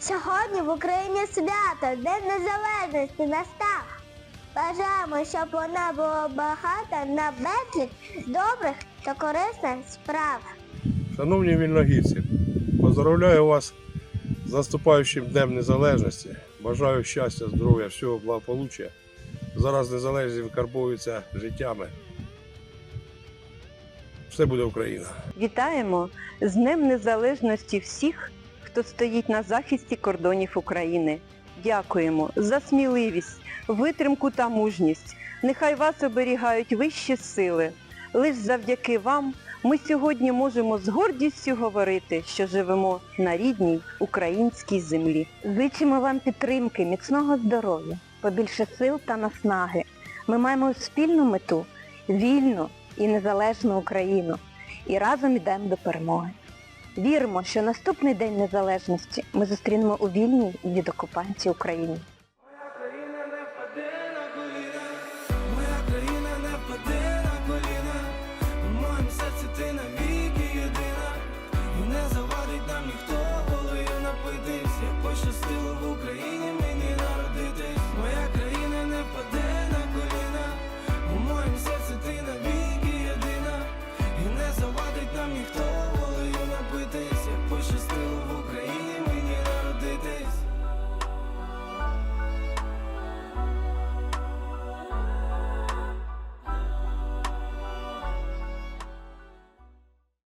Сьогодні в Україні свято, День Незалежності настав. Бажаємо, щоб вона була багата на безліч добрих та корисних справ. Шановні вільногірці, поздравляю вас з наступаючим Днем Незалежності. Бажаю щастя, здоров'я, всього благополуччя. Зараз незалежність викарбовується життями. Все буде Україна. Вітаємо з Днем Незалежності всіх, хто стоїть на захисті кордонів України. Дякуємо за сміливість, витримку та мужність. Нехай вас оберігають вищі сили. Лиш завдяки вам ми сьогодні можемо з гордістю говорити, що живемо на рідній українській землі. Зичимо вам підтримки, міцного здоров'я, побільше сил та наснаги. Ми маємо спільну мету вільну і незалежну Україну і разом йдемо до перемоги. Віримо, що наступний день незалежності ми зустрінемо у вільній від окупації Україні. Ніхто волею напитись, як пощастило в Україні